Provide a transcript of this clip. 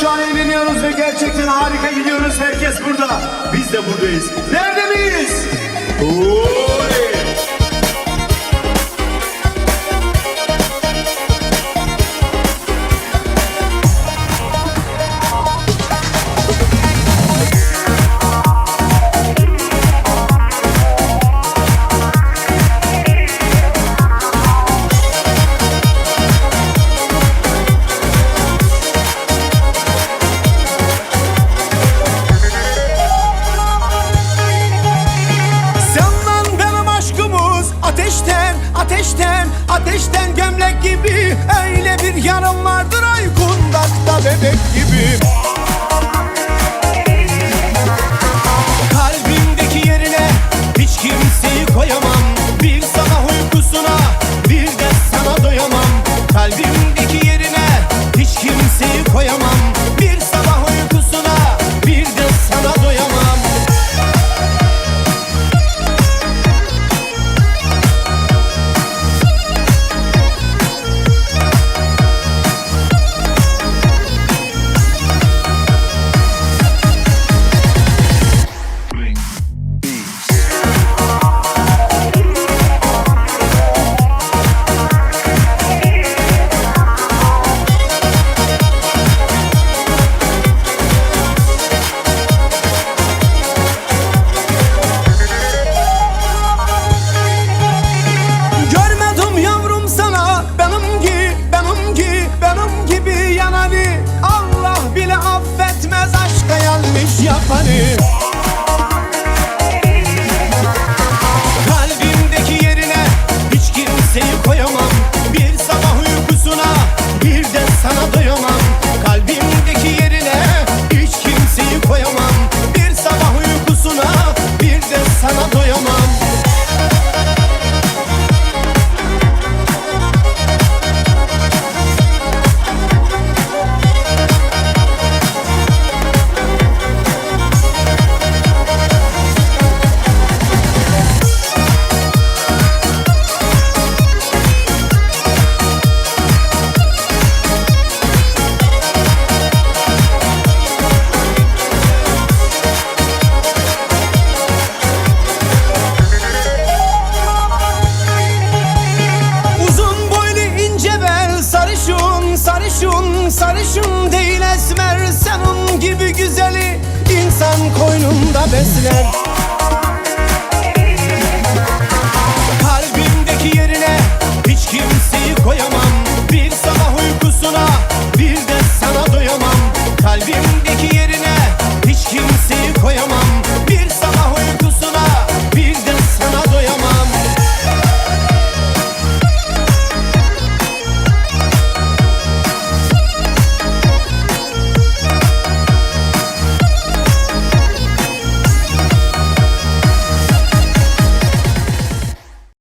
şu an eğleniyoruz ve gerçekten harika gidiyoruz. Herkes burada. ateşten Ateşten gömlek gibi. Öyle bir yaram vardır ay kundakta bebek gibi. yaparım Sarışın değil esmer Senin gibi güzeli insan koynunda besler.